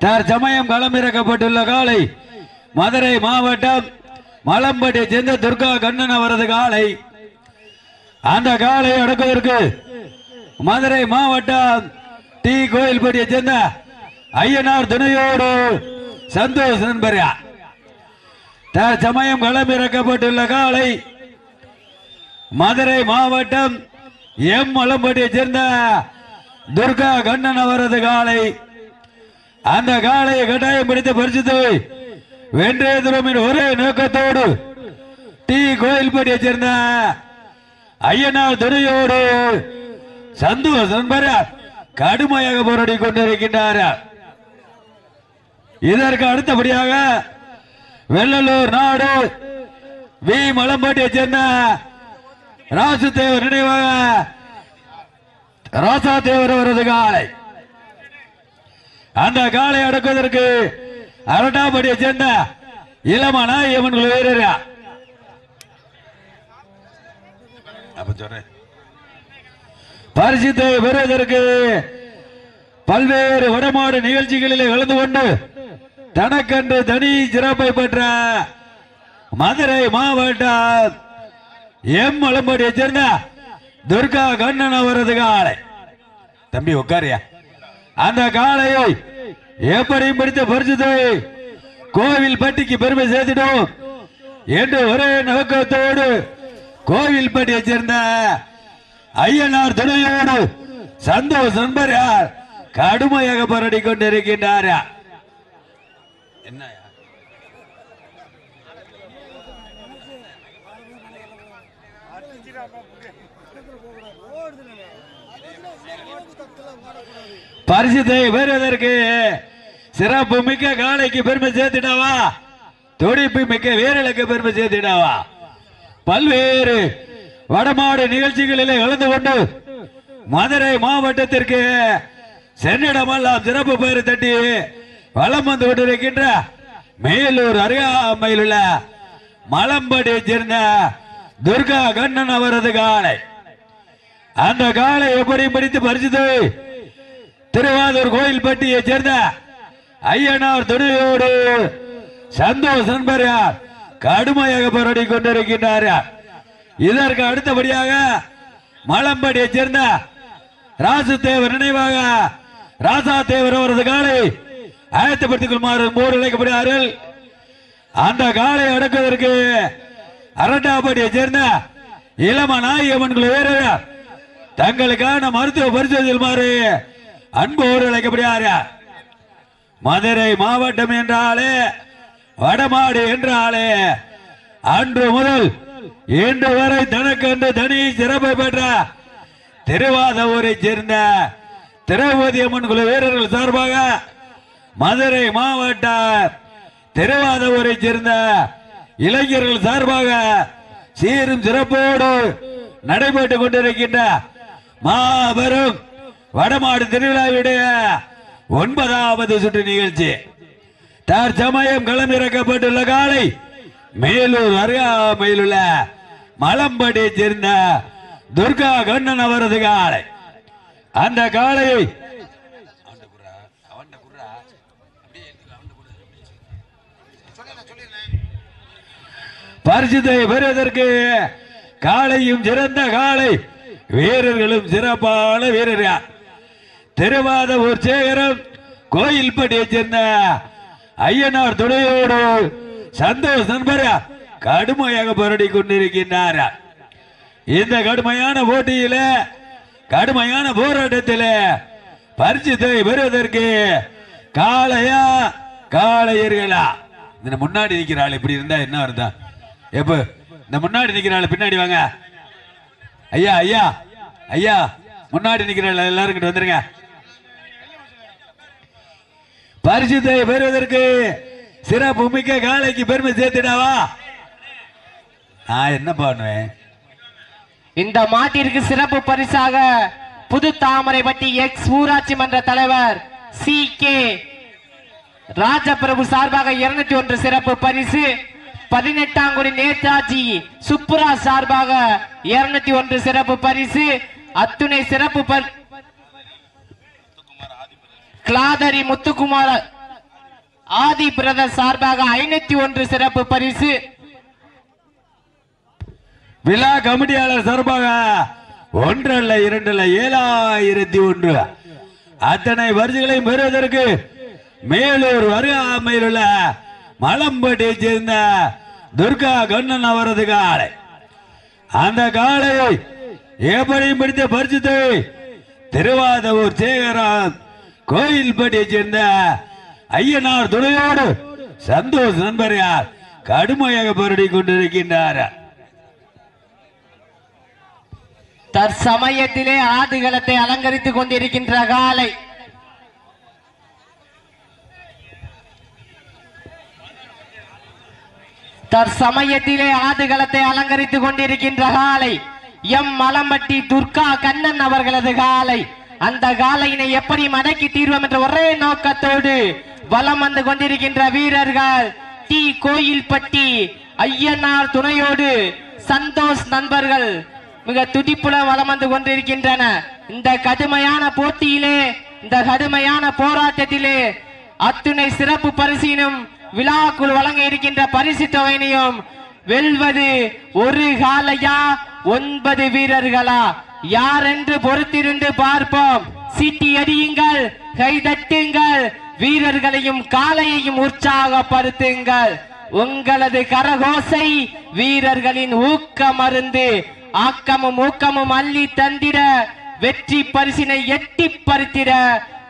தற்சமயம் களமிறக்கப்பட்டுள்ள காலை மதுரை மாவட்டம் மலம்பட்டி சேர்ந்த துர்கா கண்ணன் அவரது காலை அந்த காலை அடக்குவதற்கு மதுரை மாவட்டம் டி. கோயில்பட்டியை சேர்ந்த ஐயனார் துணையோடு சந்தோஷ் நண்பரியா தற்சமயம் களமிறக்கப்பட்டுள்ள காலை மதுரை மாவட்டம் எம் மலம்பட்டியை சேர்ந்த துர்கா கண்ணன் அவரது காலை அந்த காளையை கட்டாயம் பிடித்து பரிசுத்து வென்றே துறமின் ஒரே நோக்கத்தோடு டி கோயில்பட்டியை சேர்ந்த ஐயனார் துணையோடு சந்தோஷ் நண்பர் கடுமையாக போராடி கொண்டிருக்கின்றார். இதற்கு அடுத்தபடியாக வெள்ளலூர் நாடு வி. மலம்பாட்டியை சேர்ந்த ராசுதேவர் நினைவாக ராசா தேவர் அவரது காலை. அந்த காலை அடக்குவதற்கு அரட்டாபடியை சேர்ந்த இளமனா இவன் வீரர் அப்ப சொல்றேன் பரிசித்தை பெறுவதற்கு பல்வேறு வடமாடு நிகழ்ச்சிகளிலே கலந்து கொண்டு தனக்கென்று தனி சிறப்பை பெற்ற மதுரை மாவட்டம் எம் மலம்படியை சேர்ந்த துர்கா கண்ணன் அவரது காலை தம்பி உட்காரியா? அந்த காளையை எப்படியும் பிடித்த பரிசுத்தை கோவில் பட்டிக்கு பெருமை சேர்த்திடும் என்று ஒரே நோக்கத்தோடு கோவில் பட்டியை சேர்ந்த ஐயனார் துணையோடு சந்தோஷ் நண்பர் யார்? கடுமையாக போராடி கொண்டிருக்கின்றார் என்ன? பரிசுத்தை பெறுவதற்கு சிறப்பு மிக்க காளைக்கு பெருமை சேர்த்திடவா துடிப்பு மிக்க வீரலுக்கு பெருமை சேர்த்திடவா பல்வேறு வடமாடு நிகழ்ச்சிகளிலே கலந்து கொண்டு மதுரை மாவட்டத்திற்கு சென்னிடமெல்லாம் சிறப்பு பெயர் தட்டி வலம் வந்து கொண்டிருக்கின்ற மேலூர் அருகாமையில் உள்ள மலம்படி சேர்ந்த துர்கா கண்ணன் அவரது காளை. அந்த காலை எப்படி பிடித்து பரிசுத்து திருவாரூர் கோயில்பட்டியை சேர்ந்த ஐயனார் துணையோடு சந்தோஷ் நண்பர் கடுமையாக போராடி கொண்டிருக்கின்றார். இதற்கு அடுத்தபடியாக மலம்படியை சேர்ந்த ராசு தேவர் நினைவாக ராசா தேவர் அவரது காலை ஆயத்தப்படுத்திக் கொள்ளுமாறு போர் அழைக்கப்படுகிறார்கள். அந்த காலை அடக்குவதற்கு அரண்டாபடியை சேர்ந்த இளம நாயகமன்கள் வீரர் தங்களுக்கான மருத்துவ பரிசோதிக்குமாறு அன்போடு அழைக்கப்படுகிறார் மதுரை மாவட்டம் என்றாலே வடமாடு என்றாலே அன்று முதல் இன்று வரை தனக்கென்று தனி சிறப்பை பெற்ற திருவாதூரை சேர்ந்த திரௌபதி அம்மன் குழு வீரர்கள் சார்பாக மதுரை மாவட்ட திருவாதூரை சேர்ந்த இளைஞர்கள் சார்பாக சீரும் சிறப்போடு நடைபெற்றுக் கொண்டிருக்கின்ற மாபெரும் வடமாடு திருவிழாவுடைய ஒன்பதாவது சுற்று நிகழ்ச்சி. தற்சமயம் களமிறக்கப்பட்டுள்ள காலை மேலூர் அருகாமையில் உள்ள மலம்படியை சேர்ந்த துர்கா கண்ணன் அவரது காலை. அந்த காளையை பரிசுத்தை பெறுவதற்கு காளையும் சிறந்த காளை வீரர்களும் சிறப்பான வீரர்கள் திருவாதூர் சேகரம் கோயில்பட்டியை சேர்ந்த ஐயனார் துணையோடு சந்தோஷ் நண்பர் கடுமையாக போராடி கொண்டிருக்கின்றார். இந்த கடுமையான போட்டியில கடுமையான போராட்டத்தில் பரிசுத்தை பெறுவதற்கு காளையா காளையர்களா. இந்த முன்னாடி நிக்கிற ஆள் இப்படி இருந்தா என்ன வருதா எப்ப? இந்த முன்னாடி நிக்கிற ஆள் பின்னாடி வாங்க. ஐயா ஐயா ஐயா முன்னாடி நிக்கிற எல்லாரும் கிட்ட வந்துருங்க. பரிசுத்தை பெறுவதற்கு சிறப்பு மிக்க காலைக்கு பெருமை சேர்த்துடாவா? நான் என்ன பண்ணுவேன்? இந்த மாட்டிற்கு சிறப்பு பரிசாக புது தாமரைப்பட்டி எக்ஸ் ஊராட்சி மன்ற தலைவர் சி கே ராஜபிரபு சார்பாக இருநூத்தி ஒன்று சிறப்பு பரிசு பதினெட்டாம் குடி நேதாஜி சுப்புரா சார்பாக இருநூத்தி ஒன்று சிறப்பு பரிசு அத்துணை சிறப்பு பரி- கிளாதரி முத்துக்குமார் ஆதி பிரதர் சார்பாக ஐநூத்தி ஒன்று சிறப்பு பரிசு. விழா கமிட்டியாளர் சார்பாக இரண்டு ல ஏழாயிரத்தி ஒன்று. அத்தனை பரிசுகளையும் பெறுவதற்கு மேலூர் வருகாமையில் உள்ள மலம்பட்டியை சேர்ந்த துர்கா கண்ணன் அவரது காலை. அந்த காலை எப்படியும் பிடித்த பரிசுத்தை திருவாதூர் சேகரான் கோயில்பட்டியை சேர்ந்த ஐயனார் துணையோடு சந்தோஷ் நண்பரையார் கடுமையாக போராடி கொண்டிருக்கின்றார். தற்சமயத்திலே ஆடுகளத்தை அலங்கரித்துக் கொண்டிருக்கின்ற காலை. தற்சமயத்திலே ஆடுகளத்தை அலங்கரித்துக் கொண்டிருக்கின்ற காலை. எம் மலம்பட்டி துர்கா கண்ணன் அவர்களது காலை. அந்த காலையினை எப்படி மடக்கி தீர்வோம் என்ற ஒரே நோக்கத்தோடு வலம் வந்து கொண்டிருக்கின்ற வீரர்கள் டி. கோயில்பட்டி ஐயனார் துணையோடு சந்தோஷ் நண்பர்கள் மிக துடிப்புல வலம் வந்து கொண்டிருக்கின்றன. இந்த கடுமையான போட்டியிலே இந்த கடுமையான போராட்டத்திலே அத்துணை சிறப்பு பரிசினும் விழாக்குள் வழங்க இருக்கின்ற பரிசு தொகையினையும் வெல்வது ஒரு காலையா ஒன்பது வீரர்களா? யார் என்று பொறுத்திருந்து பார்ப்போம். சீட்டி அடியுங்கள் கைதட்டுங்கள் வீரர்களையும் காளையையும் உற்சாகப்படுத்துங்கள். உங்களது கரகோசை வீரர்களின் ஊக்க மருந்து ஆக்கமும் ஊக்கமும் அள்ளி தந்திட வெற்றி பரிசினை எட்டி பறித்திட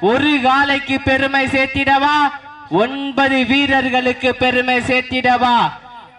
ஒரு காலைக்கு பெருமை சேர்த்திடவா? ஒன்பது வீரர்களுக்கு பெருமை சேர்த்திடவா?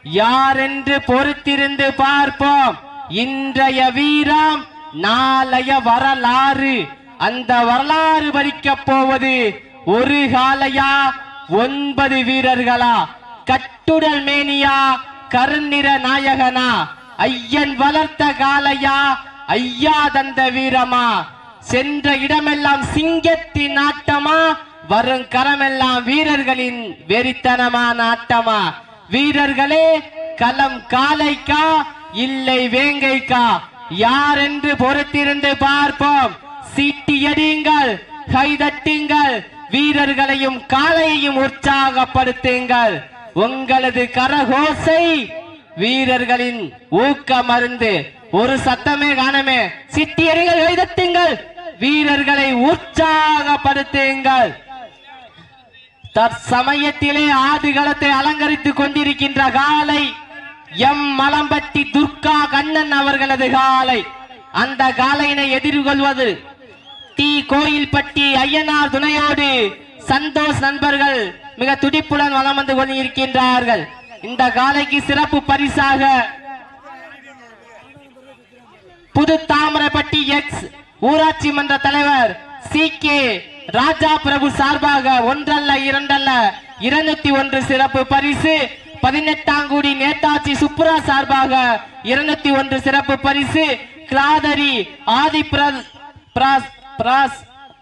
யார் என்று பொறுத்திருந்து பார்ப்போம். இன்றைய வீரம் நாளைய வரலாறு அந்த வரலாறு வரிக்கப் போவது ஒரு காலையா? ஒன்பது வீரர்களா? கட்டுடல் மேனியா? கருநிற நாயகனா? ஐயன் வளர்த்த காலையா ஐயா தந்த வீரமா? சென்ற இடமெல்லாம் சிங்கத்தின் ஆட்டமா? வரும் கரமெல்லாம் வீரர்களின் வெறித்தனமான ஆட்டமா வீரர்களே களம் காலைக்கா இல்லை வேங்கைக்கா? யார் என்று பொறுத்திருந்து பார்ப்போம்? சீட்டியடியுங்கள் கைதட்டுங்கள் வீரர்களையும் காலையையும் உற்சாகப்படுத்துங்கள். உங்களது கரகோசை வீரர்களின் ஊக்க மருந்து ஒரு சத்தமே காணமே. சிட்டியடிகள் கைதட்டுங்கள் வீரர்களை உற்சாகப்படுத்துங்கள். தற்சமயத்திலே ஆடுகளத்தை அலங்கரித்துக் கொண்டிருக்கின்ற காலை எம் மலம்பட்டி துர்கா கண்ணன் அவர்களது காலை. அந்த காலையினை எதிர்கொள்வது டி கோயில்பட்டி ஐயனார் துணையோடு சந்தோஷ் நண்பர்கள் மிக துடிப்புடன் வளம் வந்து கொண்டிருக்கின்றார்கள். இந்த காலைக்கு சிறப்பு பரிசாக புது தாமரைப்பட்டி எக்ஸ் ஊராட்சி மன்ற தலைவர் சி கே ராஜா பிரபு சார்பாக ஒன்றல்ல இரண்டல்ல இருநூத்தி ஒன்று சிறப்பு பரிசு. பதினெட்டாங்குடி நேதாஜி சுப்ரா சார்பாக இருநூத்தி ஒன்று சிறப்பு பரிசு கிளாதரி ஆதி பிராஸ் பிராஸ்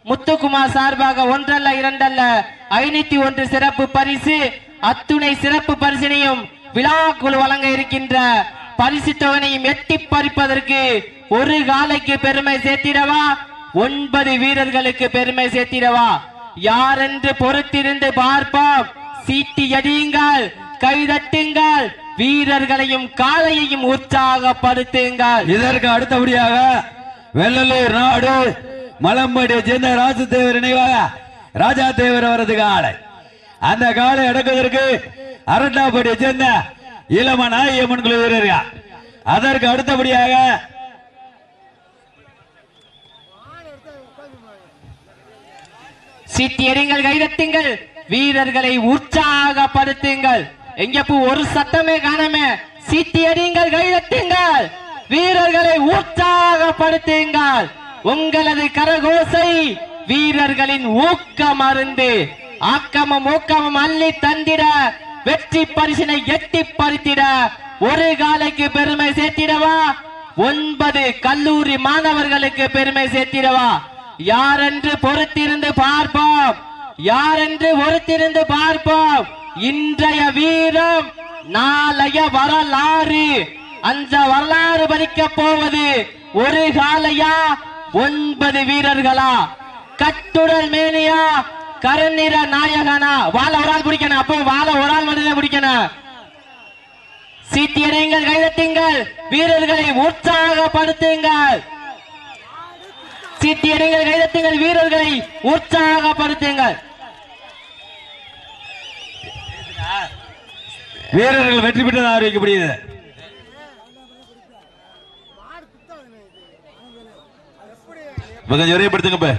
முத்துக்குமார் சார்பாக ஒன்றல்ல இரண்டல்ல ஐநூத்தி ஒன்று சிறப்பு பரிசு. அத்துணை சிறப்பு பரிசினையும் விழாக்குழு வழங்க இருக்கின்ற பரிசு தொகையையும் எட்டி பறிப்பதற்கு ஒரு காலைக்கு பெருமை சேர்த்திடவா? ஒன்பது வீரர்களுக்கு பெருமை சேர்த்திடவா? யார் என்று பொறுத்திருந்து பார்ப்போம். சீட்டி அடியுங்கள். கைதட்டுங்கள். வீரர்களையும் காளையையும் உற்சாகப்படுத்துங்கள். இதற்கு அடுத்தபடியாக வெள்ளலூர் நாடு மலம்படியை சேர்ந்த ராஜதேவர் நினைவாக ராஜா தேவர் அவரது காலை அந்த காலை அடக்குவதற்கு அரட்டாப்படியை சேர்ந்த இளம நாயம்மன் குழு வீரர்கள். அதற்கு அடுத்தபடியாக சீட்டி எறிங்கள் கைதட்டுங்கள். வீரர்களை உற்சாகப்படுத்துங்கள். எங்க ஒரு சத்தமே காணமே சீட்டி அடியுங்கள் கைதட்டுங்கள். வீரர்களை உற்சாகப்படுத்துங்கள். உங்களது கரகோசை வீரர்களின் ஊக்க மருந்து ஆக்கமும் ஊக்கமும் அள்ளி தந்திட வெற்றி பரிசினை எட்டி பறித்திட ஒரு காலைக்கு பெருமை சேர்த்திடவா? ஒன்பது கல்லூரி மாணவர்களுக்கு பெருமை சேர்த்திடவா? யாரென்று பொறுத்திருந்து பார்ப்போம். யாரென்று பொறுத்திருந்து பார்ப்போம். இன்றைய வீரம் நாளைய வரலாறு. அந்த வரலாறு பதிக்க போவது ஒரு காலையா? ஒன்பது வீரர்களா? கட்டுடல் மேனியா? கருநிற நாயகனா? வாழ ஒரு ஆள் பிடிக்கணும். சீட்டியடைங்கள் கைதட்டுங்கள். வீரர்களை உற்சாகப்படுத்துங்கள். சீட்டியடைங்கள் கைதட்டுங்கள். வீரர்களை உற்சாகப்படுத்துங்கள். வீரர்கள் வெற்றி பெற்றதாக அறிவிக்கப்படுகிறது கொஞ்சம் விரைவுபடுத்துங்க இப்ப